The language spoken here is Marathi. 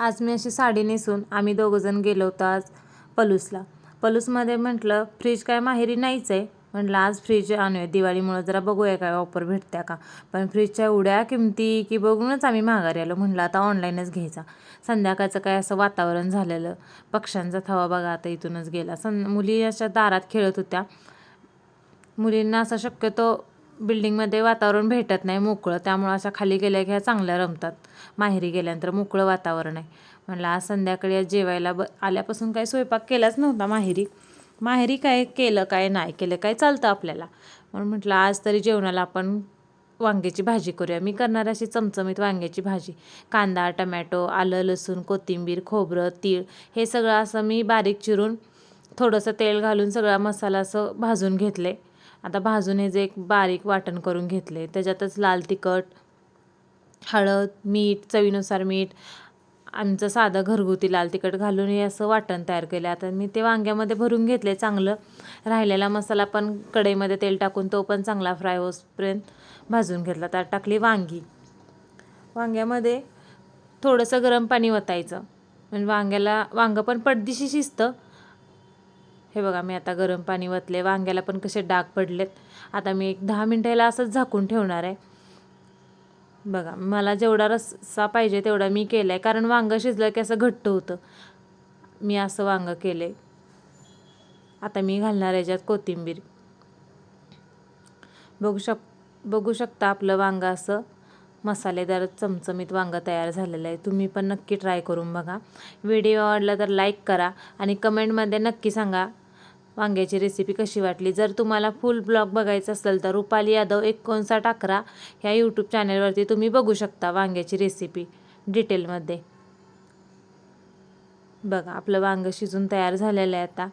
आज मी अशी साडी नेसून आम्ही दोघंजण गेलो होतो आज पलूसला. पलूसमध्ये म्हटलं फ्रीज काय माहेरी नाहीच आहे. म्हटलं आज फ्रीज आणूया. दिवाळीमुळं जरा बघूया काय ऑफर भेटत्या का. पण फ्रीजच्या एवढ्या किमती की बघूनच आम्ही माघारी आलो. म्हटलं आता ऑनलाईनच घ्यायचा. संध्याकाळचं काय असं वातावरण झालेलं. पक्ष्यांचा थवा बघा आता इथूनच गेला. सं मुली अशा दारात खेळत होत्या. मुलींना असं शक्यतो बिल्डिंगमध्ये वातावरण भेटत नाही मोकळं. त्यामुळं अशा खाली गेल्या की ह्या चांगल्या रमतात. माहेरी गेल्यानंतर मोकळं वातावरण आहे. म्हणलं आज संध्याकाळी आज जेवायला ब आल्यापासून काही स्वयंपाक केलाच नव्हता माहेरी. माहेरी काय केलं काय नाही केलं काय चालतं आपल्याला? म्हणून म्हटलं आज तरी जेवणाला आपण वांग्याची भाजी करूया. मी करणार अशी चमचमीत वांग्याची भाजी. कांदा टमॅटो आलं लसूण कोथिंबीर खोबरं तीळ हे सगळं असं मी बारीक चिरून थोडंसं तेल घालून सगळा मसाला असं भाजून घेतले आता भाजून हे जे एक बारीक वाटण करून घेतले त्याच्यातच लाल तिखट हळद मीठ चवीनुसार मीठ आमचं साधं घरगुती लाल तिखट घालून हे असं वाटण तयार केलं. आता मी ते वांग्यामध्ये भरून घेतले चांगलं. राहिलेला मसाला पण कढईमध्ये तेल टाकून तो पण चांगला फ्राय होसपर्यंत भाजून घेतला. त्यात टाकली वांगी. वांग्यामध्ये थोडंसं गरम पाणी वतायचं. म्हणजे वांग्याला वांगं पण पडदिशी शिजतं हे बघा मी आता गरम पाणी वतले वांग्याला पण कसे डाग पडलेत. आता मी एक दहा मिनटाला असंच झाकून ठेवणार आहे. बघा मला जेवढा रस्सा पाहिजे तेवढा मी केला आहे कारण वांगं शिजलं की असं घट्ट होतं. मी असं वांगं केलं आहे आता मी घालणार याच्यात कोथिंबीर. बघू शक बघू शकता आपलं वांगं असं. मसालेदार चमचमीत वांगं तयार झालेलं आहे. तुम्ही पण नक्की ट्राय करून बघा. व्हिडिओ आवडला तर लाईक करा आणि कमेंटमध्ये नक्की सांगा वांग्याची रेसिपी कशी वाटली. जर तुम्हाला फुल ब्लॉग बघायचं असेल तर रुपाली यादव एकोणसाठ अकरा ह्या यूट्यूब चॅनलवरती तुम्ही बघू शकता वांग्याची रेसिपी डिटेलमध्ये बघा आपलं वांगं शिजून तयार झालेलं आहे आता.